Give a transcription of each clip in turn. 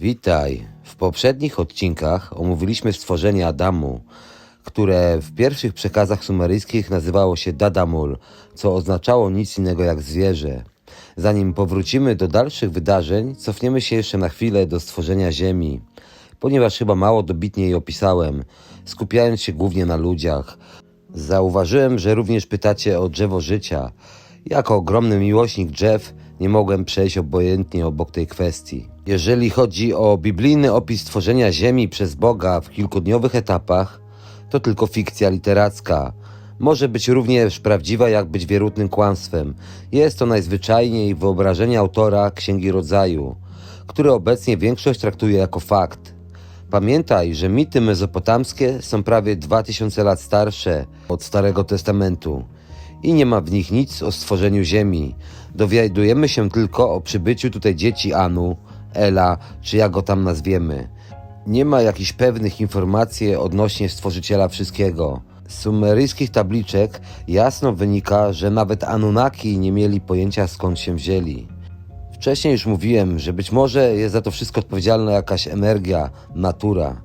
Witaj. W poprzednich odcinkach omówiliśmy stworzenie Adamu, które w pierwszych przekazach sumeryjskich nazywało się Dadamul, co oznaczało nic innego jak zwierzę. Zanim powrócimy do dalszych wydarzeń, cofniemy się jeszcze na chwilę do stworzenia Ziemi, ponieważ chyba mało dobitnie jej opisałem, skupiając się głównie na ludziach. Zauważyłem, że również pytacie o drzewo życia. Jako ogromny miłośnik drzew nie mogłem przejść obojętnie obok tej kwestii. Jeżeli chodzi o biblijny opis stworzenia Ziemi przez Boga w kilkudniowych etapach, to tylko fikcja literacka. Może być również prawdziwa, jak być wierutnym kłamstwem. Jest to najzwyczajniej wyobrażenie autora Księgi Rodzaju, który obecnie większość traktuje jako fakt. Pamiętaj, że mity mezopotamskie są prawie 2000 lat starsze od Starego Testamentu i nie ma w nich nic o stworzeniu Ziemi. Dowiadujemy się tylko o przybyciu tutaj dzieci Anu, Ela, czy jak go tam nazwiemy. Nie ma jakichś pewnych informacji odnośnie stworzyciela wszystkiego. Z sumeryjskich tabliczek jasno wynika, że nawet Anunnaki nie mieli pojęcia skąd się wzięli. Wcześniej już mówiłem, że być może jest za to wszystko odpowiedzialna jakaś energia, natura.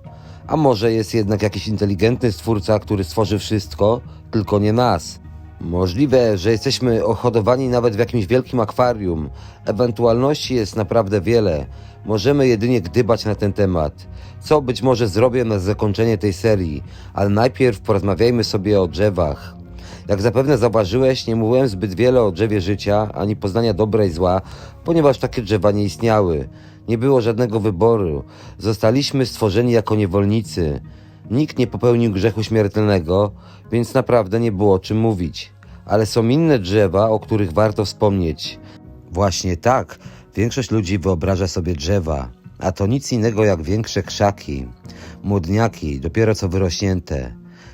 A może jest jednak jakiś inteligentny stwórca, który stworzy wszystko, tylko nie nas. Możliwe, że jesteśmy ohodowani nawet w jakimś wielkim akwarium. Ewentualności jest naprawdę wiele. Możemy jedynie gdybać na ten temat. Co być może zrobię na zakończenie tej serii, ale najpierw porozmawiajmy sobie o drzewach. Jak zapewne zauważyłeś, nie mówiłem zbyt wiele o drzewie życia, ani poznania dobra i zła, ponieważ takie drzewa nie istniały. Nie było żadnego wyboru. Zostaliśmy stworzeni jako niewolnicy. Nikt nie popełnił grzechu śmiertelnego, więc naprawdę nie było o czym mówić. Ale są inne drzewa, o których warto wspomnieć. Właśnie tak, większość ludzi wyobraża sobie drzewa, a to nic innego jak większe krzaki, młodniaki, dopiero co wyrośnięte.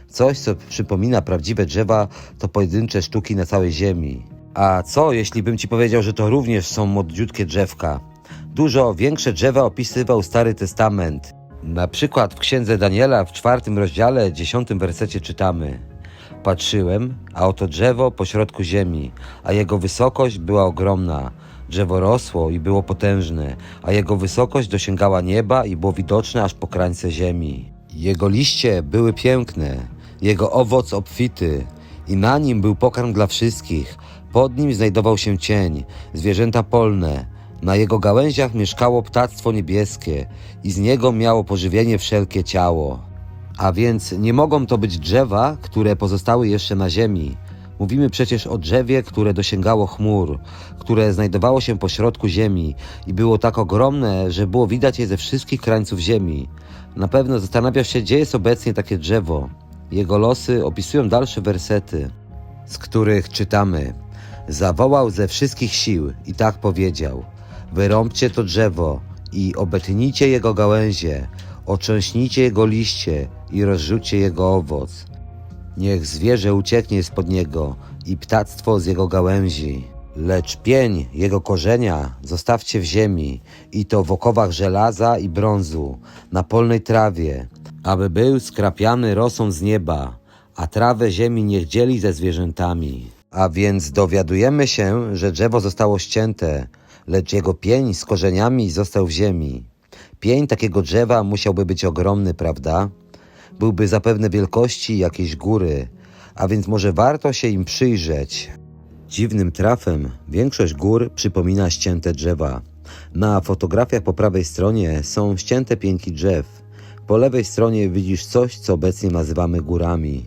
Coś, co przypomina prawdziwe drzewa, to pojedyncze sztuki na całej ziemi. A co, jeśli bym ci powiedział, że to również są młodziutkie drzewka? Dużo większe drzewa opisywał Stary Testament. Na przykład w księdze Daniela w czwartym rozdziale, dziesiątym wersecie czytamy: Patrzyłem, a oto drzewo pośrodku ziemi, a jego wysokość była ogromna. Drzewo rosło i było potężne, a jego wysokość dosięgała nieba i było widoczne aż po krańce ziemi. Jego liście były piękne, jego owoc obfity, i na nim był pokarm dla wszystkich. Pod nim znajdował się cień, zwierzęta polne. Na jego gałęziach mieszkało ptactwo niebieskie, i z niego miało pożywienie wszelkie ciało. A więc nie mogą to być drzewa, które pozostały jeszcze na ziemi. Mówimy przecież o drzewie, które dosięgało chmur, które znajdowało się pośrodku ziemi i było tak ogromne, że było widać je ze wszystkich krańców ziemi. Na pewno zastanawiasz się, gdzie jest obecnie takie drzewo. Jego losy opisują dalsze wersety, z których czytamy: Zawołał ze wszystkich sił i tak powiedział: Wyrąbcie to drzewo i obetnijcie jego gałęzie, otrzęśnijcie jego liście i rozrzućcie jego owoc. Niech zwierzę ucieknie spod niego i ptactwo z jego gałęzi. Lecz pień jego korzenia zostawcie w ziemi i to w okowach żelaza i brązu, na polnej trawie, aby był skrapiany rosą z nieba, a trawę ziemi niech dzieli ze zwierzętami. A więc dowiadujemy się, że drzewo zostało ścięte, lecz jego pień z korzeniami został w ziemi. Pień takiego drzewa musiałby być ogromny, prawda? Byłby zapewne wielkości jakiejś góry, a więc może warto się im przyjrzeć. Dziwnym trafem większość gór przypomina ścięte drzewa. Na fotografiach po prawej stronie są ścięte pięki drzew. Po lewej stronie widzisz coś, co obecnie nazywamy górami.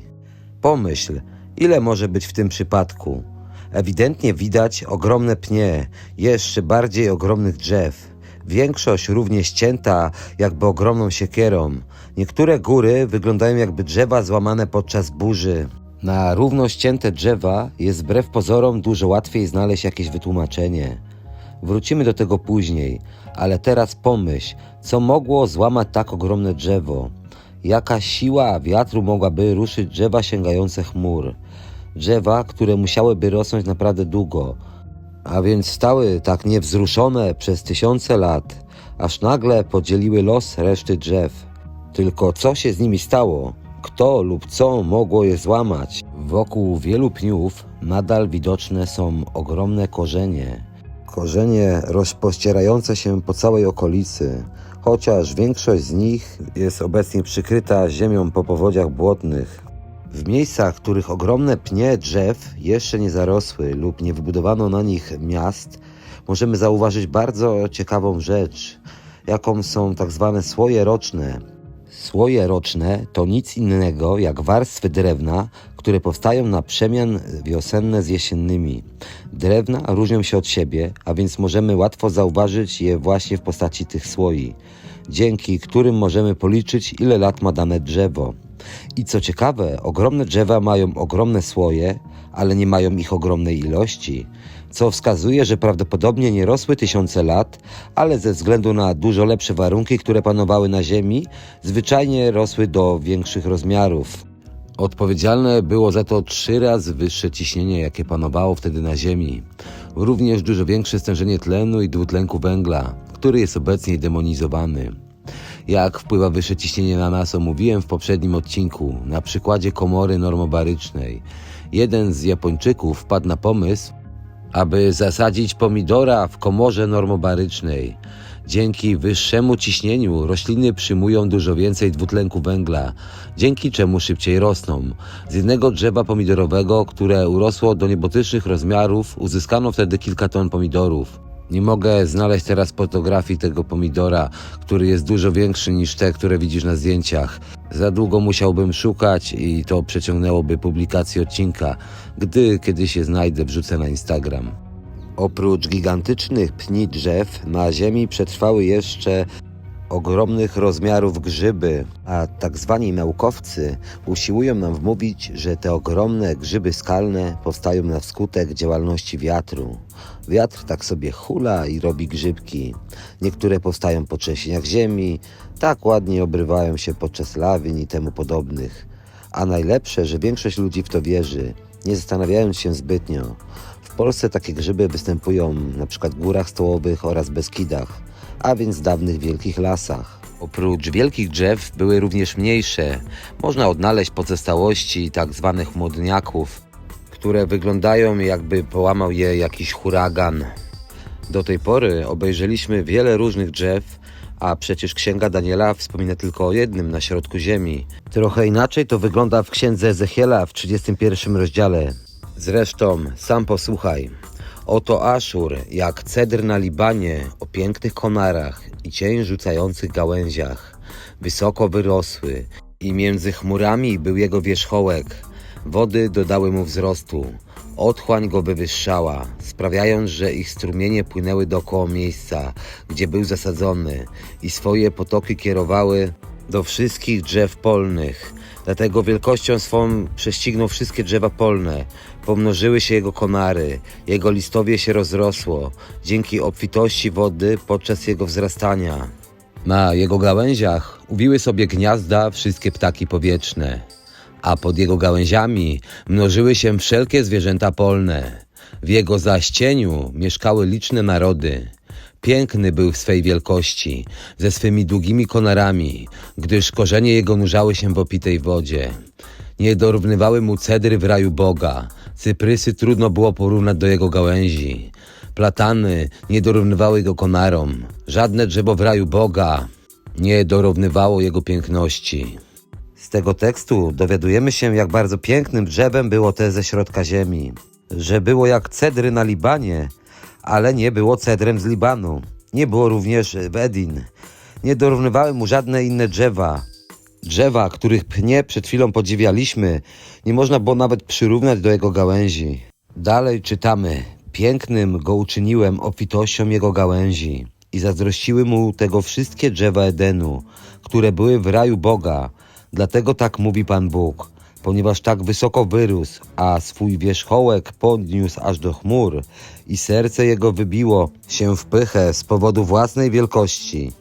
Pomyśl, ile może być w tym przypadku. Ewidentnie widać ogromne pnie, jeszcze bardziej ogromnych drzew. Większość równie ścięta, jakby ogromną siekierą. Niektóre góry wyglądają jakby drzewa złamane podczas burzy. Na równo ścięte drzewa jest wbrew pozorom dużo łatwiej znaleźć jakieś wytłumaczenie. Wrócimy do tego później, ale teraz pomyśl, co mogło złamać tak ogromne drzewo. Jaka siła wiatru mogłaby ruszyć drzewa sięgające chmur? Drzewa, które musiałyby rosnąć naprawdę długo, a więc stały tak niewzruszone przez tysiące lat, aż nagle podzieliły los reszty drzew. Tylko co się z nimi stało? Kto lub co mogło je złamać? Wokół wielu pniów nadal widoczne są ogromne korzenie. Korzenie rozpościerające się po całej okolicy. chociaż większość z nich jest obecnie przykryta ziemią po powodziach błotnych. W miejscach, których ogromne pnie drzew jeszcze nie zarosły lub nie wybudowano na nich miast, możemy zauważyć bardzo ciekawą rzecz, jaką są tak zwane słoje roczne. Słoje roczne to nic innego jak warstwy drewna, które powstają na przemian wiosenne z jesiennymi. Drewna różnią się od siebie, a więc możemy łatwo zauważyć je właśnie w postaci tych słoi, dzięki którym możemy policzyć ile lat ma dane drzewo. I co ciekawe, ogromne drzewa mają ogromne słoje, ale nie mają ich ogromnej ilości, co wskazuje, że prawdopodobnie nie rosły tysiące lat, ale ze względu na dużo lepsze warunki, które panowały na Ziemi, zwyczajnie rosły do większych rozmiarów. Odpowiedzialne było za to trzy razy wyższe ciśnienie, jakie panowało wtedy na Ziemi. Również dużo większe stężenie tlenu i dwutlenku węgla, który jest obecnie demonizowany. Jak wpływa wyższe ciśnienie na nas, omówiłem w poprzednim odcinku, na przykładzie komory normobarycznej. Jeden z Japończyków wpadł na pomysł, aby zasadzić pomidora w komorze normobarycznej. Dzięki wyższemu ciśnieniu rośliny przyjmują dużo więcej dwutlenku węgla, dzięki czemu szybciej rosną. Z jednego drzewa pomidorowego, które urosło do niebotycznych rozmiarów, uzyskano wtedy kilka ton pomidorów. Nie mogę znaleźć teraz fotografii tego pomidora, który jest dużo większy niż te, które widzisz na zdjęciach. Za długo musiałbym szukać i to przeciągnęłoby publikację odcinka. Gdy kiedyś je znajdę, wrzucę na Instagram. Oprócz gigantycznych pni drzew, na Ziemi przetrwały jeszcze ogromnych rozmiarów grzyby, a tak zwani naukowcy usiłują nam wmówić, że te ogromne grzyby skalne powstają na skutek działalności wiatru. Wiatr tak sobie hula i robi grzybki. Niektóre powstają po trzęsieniach ziemi, tak ładnie obrywają się podczas lawin i temu podobnych. A najlepsze, że większość ludzi w to wierzy, nie zastanawiając się zbytnio. W Polsce takie grzyby występują na przykład w górach stołowych oraz Beskidach, a więc dawnych wielkich lasach. Oprócz wielkich drzew były również mniejsze. Można odnaleźć pozostałości tak zwanych młodniaków, które wyglądają jakby połamał je jakiś huragan. Do tej pory obejrzeliśmy wiele różnych drzew, a przecież Księga Daniela wspomina tylko o jednym na środku ziemi. Trochę inaczej to wygląda w Księdze Ezechiela w 31 rozdziale. Zresztą, sam posłuchaj. Oto Aszur, jak cedr na Libanie, o pięknych konarach i cień rzucających gałęziach. Wysoko wyrosły i między chmurami był jego wierzchołek. Wody dodały mu wzrostu. Otchłań go wywyższała, sprawiając, że ich strumienie płynęły dookoła miejsca, gdzie był zasadzony i swoje potoki kierowały do wszystkich drzew polnych. Dlatego wielkością swą prześcignął wszystkie drzewa polne. Pomnożyły się jego konary, jego listowie się rozrosło, dzięki obfitości wody podczas jego wzrastania. Na jego gałęziach uwiły sobie gniazda wszystkie ptaki powietrzne, a pod jego gałęziami mnożyły się wszelkie zwierzęta polne. W jego zaś cieniu mieszkały liczne narody. Piękny był w swej wielkości, ze swymi długimi konarami, gdyż korzenie jego nurzały się w opitej wodzie. Nie dorównywały mu cedry w raju Boga, cyprysy trudno było porównać do jego gałęzi. Platany nie dorównywały jego konarom, żadne drzewo w raju Boga nie dorównywało jego piękności. Z tego tekstu dowiadujemy się, jak bardzo pięknym drzewem było te ze środka ziemi. Że było jak cedry na Libanie, ale nie było cedrem z Libanu. Nie było również w Edin. Nie dorównywały mu żadne inne drzewa. Drzewa, których pnie przed chwilą podziwialiśmy, nie można było nawet przyrównać do jego gałęzi. Dalej czytamy. Pięknym go uczyniłem obfitością jego gałęzi i zazdrościły mu tego wszystkie drzewa Edenu, które były w raju Boga. Dlatego tak mówi Pan Bóg, ponieważ tak wysoko wyrósł, a swój wierzchołek podniósł aż do chmur i serce jego wybiło się w pychę z powodu własnej wielkości.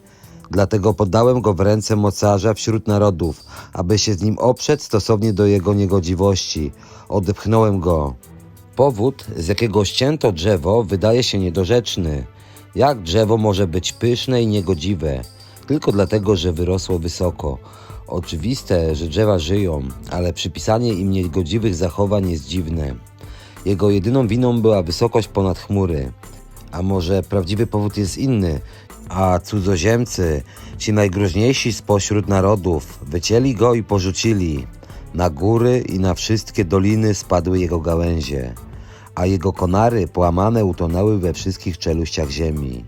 Dlatego poddałem go w ręce mocarza wśród narodów, aby się z nim oprzeć stosownie do jego niegodziwości. Odepchnąłem go. Powód, z jakiego ścięto drzewo, wydaje się niedorzeczny. Jak drzewo może być pyszne i niegodziwe? Tylko dlatego, że wyrosło wysoko. Oczywiste, że drzewa żyją, ale przypisanie im niegodziwych zachowań jest dziwne. Jego jedyną winą była wysokość ponad chmury. A może prawdziwy powód jest inny? A cudzoziemcy, ci najgroźniejsi spośród narodów, wycięli go i porzucili. Na góry i na wszystkie doliny spadły jego gałęzie, a jego konary połamane utonęły we wszystkich czeluściach ziemi.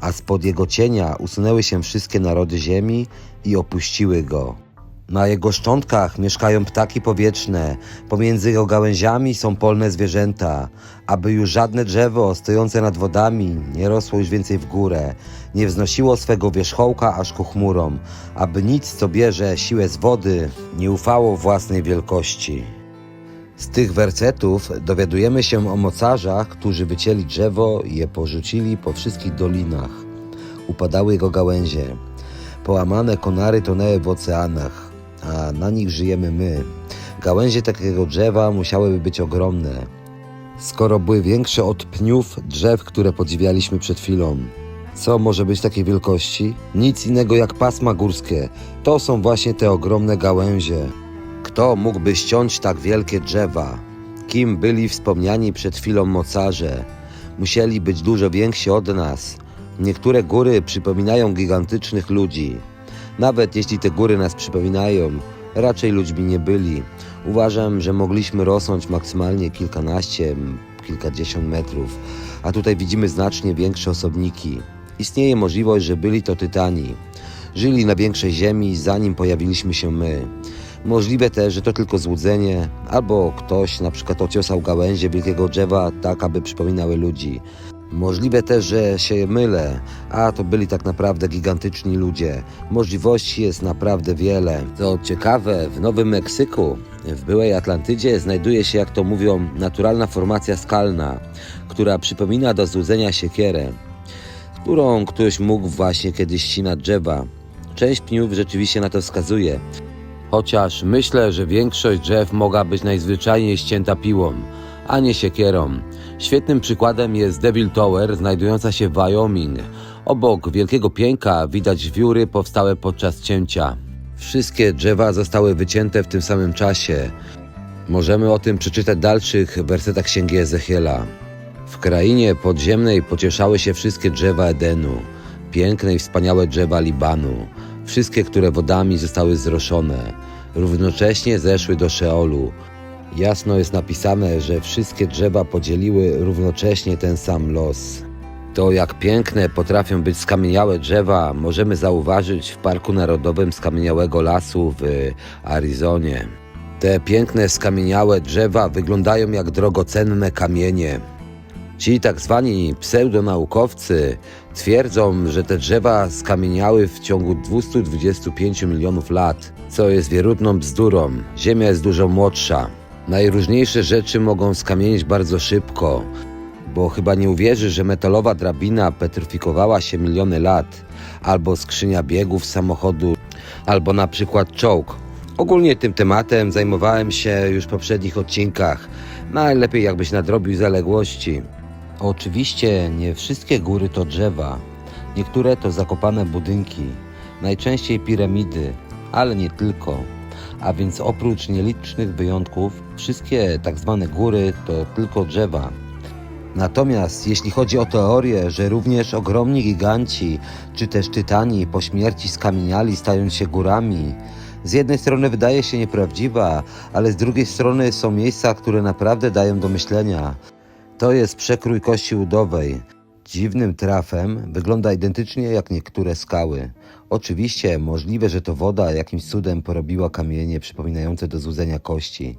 A spod jego cienia usunęły się wszystkie narody ziemi i opuściły go. Na jego szczątkach mieszkają ptaki powietrzne, pomiędzy jego gałęziami są polne zwierzęta, aby już żadne drzewo stojące nad wodami nie rosło już więcej w górę, nie wznosiło swego wierzchołka aż ku chmurom, aby nic, co bierze siłę z wody, nie ufało własnej wielkości. Z tych wersetów dowiadujemy się o mocarzach, którzy wycięli drzewo i je porzucili po wszystkich dolinach. Upadały jego gałęzie. Połamane konary tonęły w oceanach, a na nich żyjemy my. Gałęzie takiego drzewa musiałyby być ogromne, skoro były większe od pniów drzew, które podziwialiśmy przed chwilą. Co może być takiej wielkości? Nic innego jak pasma górskie. To są właśnie te ogromne gałęzie. Kto mógłby ściąć tak wielkie drzewa? Kim byli wspomniani przed chwilą mocarze? Musieli być dużo więksi od nas. Niektóre góry przypominają gigantycznych ludzi. Nawet jeśli te góry nas przypominają, raczej ludźmi nie byli. Uważam, że mogliśmy rosnąć maksymalnie kilkanaście, kilkadziesiąt metrów, a tutaj widzimy znacznie większe osobniki. Istnieje możliwość, że byli to tytani. Żyli na większej ziemi, zanim pojawiliśmy się my. Możliwe też, że to tylko złudzenie, albo ktoś na przykład ociosał gałęzie wielkiego drzewa tak, aby przypominały ludzi. Możliwe też, że się mylę, a to byli tak naprawdę gigantyczni ludzie. Możliwości jest naprawdę wiele. Co ciekawe, w Nowym Meksyku, w byłej Atlantydzie, znajduje się, jak to mówią, naturalna formacja skalna, która przypomina do złudzenia siekierę, którą ktoś mógł właśnie kiedyś ścinać drzewa. Część pniów rzeczywiście na to wskazuje. Chociaż myślę, że większość drzew mogła być najzwyczajniej ścięta piłą, a nie siekierą. Świetnym przykładem jest Devil Tower, znajdująca się w Wyoming. Obok wielkiego pięka widać wióry powstałe podczas cięcia. Wszystkie drzewa zostały wycięte w tym samym czasie. Możemy o tym przeczytać w dalszych wersetach Księgi Ezechiela. W krainie podziemnej pocieszały się wszystkie drzewa Edenu, piękne i wspaniałe drzewa Libanu, wszystkie, które wodami zostały zroszone, równocześnie zeszły do Szeolu. Jasno jest napisane, że wszystkie drzewa podzieliły równocześnie ten sam los. To, jak piękne potrafią być skamieniałe drzewa, możemy zauważyć w Parku Narodowym Skamieniałego Lasu w Arizonie. Te piękne skamieniałe drzewa wyglądają jak drogocenne kamienie. Ci tak zwani pseudonaukowcy twierdzą, że te drzewa skamieniały w ciągu 225 milionów lat, co jest wierutną bzdurą. Ziemia jest dużo młodsza. Najróżniejsze rzeczy mogą skamienić bardzo szybko, bo chyba nie uwierzy, że metalowa drabina petryfikowała się miliony lat, albo skrzynia biegów samochodu, albo na przykład czołg. Ogólnie tym tematem zajmowałem się już w poprzednich odcinkach. Najlepiej jakbyś nadrobił zaległości. Oczywiście nie wszystkie góry to drzewa. Niektóre to zakopane budynki, najczęściej piramidy, ale nie tylko. A więc oprócz nielicznych wyjątków, wszystkie tak zwane góry to tylko drzewa. Natomiast jeśli chodzi o teorię, że również ogromni giganci czy też tytani po śmierci skamieniali stając się górami, z jednej strony wydaje się nieprawdziwa, ale z drugiej strony są miejsca, które naprawdę dają do myślenia. To jest przekrój kości udowej. Dziwnym trafem wygląda identycznie jak niektóre skały. Oczywiście możliwe, że to woda jakimś cudem porobiła kamienie przypominające do złudzenia kości.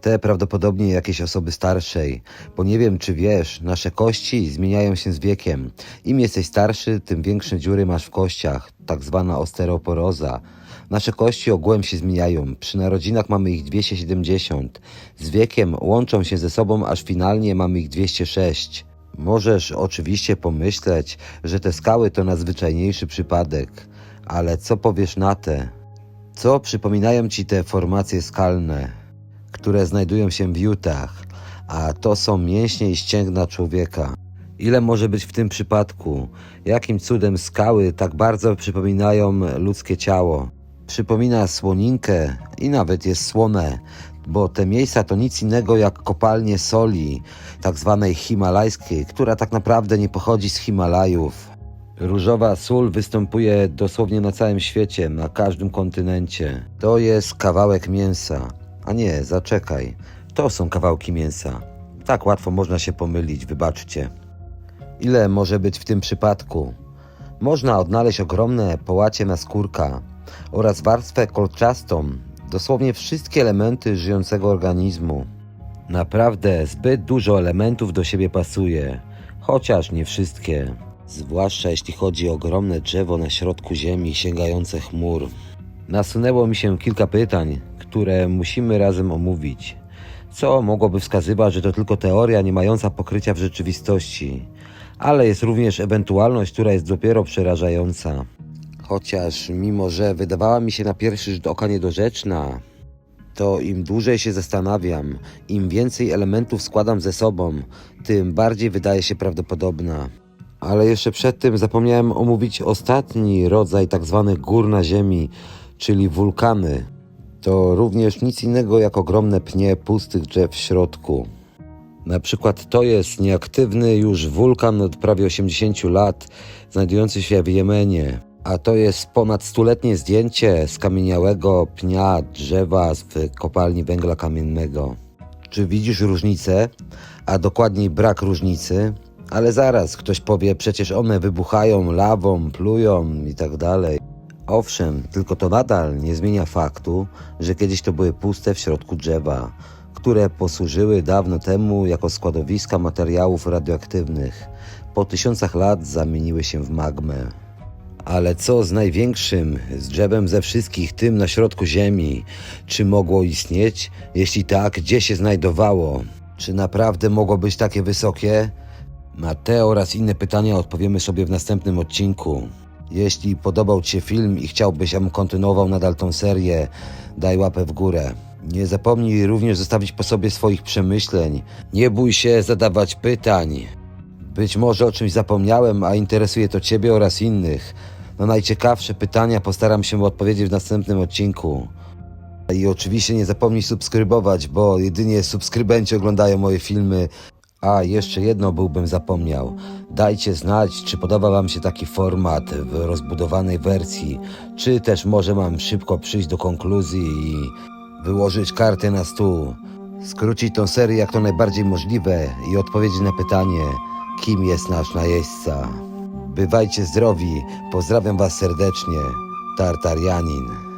Te prawdopodobnie jakieś osoby starszej, bo nie wiem czy wiesz, nasze kości zmieniają się z wiekiem. Im jesteś starszy, tym większe dziury masz w kościach, tak zwana osteoporoza. Nasze kości ogółem się zmieniają. Przy narodzinach mamy ich 270. Z wiekiem łączą się ze sobą, aż finalnie mamy ich 206. Możesz oczywiście pomyśleć, że te skały to nadzwyczajniejszy przypadek, ale co powiesz na te? Co przypominają ci te formacje skalne, które znajdują się w Utah, a to są mięśnie i ścięgna człowieka? Ile może być w tym przypadku? Jakim cudem skały tak bardzo przypominają ludzkie ciało? Przypomina słoninkę i nawet jest słone, bo te miejsca to nic innego jak kopalnie soli, tak zwanej himalajskiej, która tak naprawdę nie pochodzi z Himalajów. Różowa sól występuje dosłownie na całym świecie, na każdym kontynencie. To jest kawałek mięsa. A nie, zaczekaj. To są kawałki mięsa. Tak łatwo można się pomylić, wybaczcie. Ile może być w tym przypadku? Można odnaleźć ogromne połacie naskórka oraz warstwę kolczastą, dosłownie wszystkie elementy żyjącego organizmu. Naprawdę zbyt dużo elementów do siebie pasuje, chociaż nie wszystkie. Zwłaszcza jeśli chodzi o ogromne drzewo na środku ziemi sięgające chmur. Nasunęło mi się kilka pytań, które musimy razem omówić. Co mogłoby wskazywać, że to tylko teoria nie mająca pokrycia w rzeczywistości, ale jest również ewentualność, która jest dopiero przerażająca. Chociaż mimo, że wydawała mi się na pierwszy rzut oka niedorzeczna, to im dłużej się zastanawiam, im więcej elementów składam ze sobą, tym bardziej wydaje się prawdopodobna. Ale jeszcze przed tym zapomniałem omówić ostatni rodzaj tak zwanych gór na Ziemi, czyli wulkany. To również nic innego jak ogromne pnie pustych drzew w środku. Na przykład to jest nieaktywny już wulkan od prawie 80 lat, znajdujący się w Jemenie. A to jest ponad stuletnie zdjęcie skamieniałego pnia drzewa w kopalni węgla kamiennego. Czy widzisz różnicę? A dokładniej brak różnicy? Ale zaraz ktoś powie, przecież one wybuchają lawą, plują i tak dalej. Owszem, tylko to nadal nie zmienia faktu, że kiedyś to były puste w środku drzewa, które posłużyły dawno temu jako składowiska materiałów radioaktywnych. Po tysiącach lat zamieniły się w magmę. Ale co z największym, z drzewem ze wszystkich, tym na środku Ziemi? Czy mogło istnieć? Jeśli tak, gdzie się znajdowało? Czy naprawdę mogło być takie wysokie? Na te oraz inne pytania odpowiemy sobie w następnym odcinku. Jeśli podobał Ci się film i chciałbyś, abym kontynuował nadal tą serię, daj łapę w górę. Nie zapomnij również zostawić po sobie swoich przemyśleń. Nie bój się zadawać pytań. Być może o czymś zapomniałem, a interesuje to Ciebie oraz innych. Na najciekawsze pytania postaram się odpowiedzieć w następnym odcinku. I oczywiście nie zapomnij subskrybować, bo jedynie subskrybenci oglądają moje filmy. A jeszcze jedno byłbym zapomniał. Dajcie znać, czy podoba Wam się taki format w rozbudowanej wersji, czy też może mam szybko przyjść do konkluzji i wyłożyć kartę na stół, skrócić tą serię jak to najbardziej możliwe i odpowiedzieć na pytanie, kim jest nasz najeźdźca. Bywajcie zdrowi, pozdrawiam Was serdecznie, Tartarianin.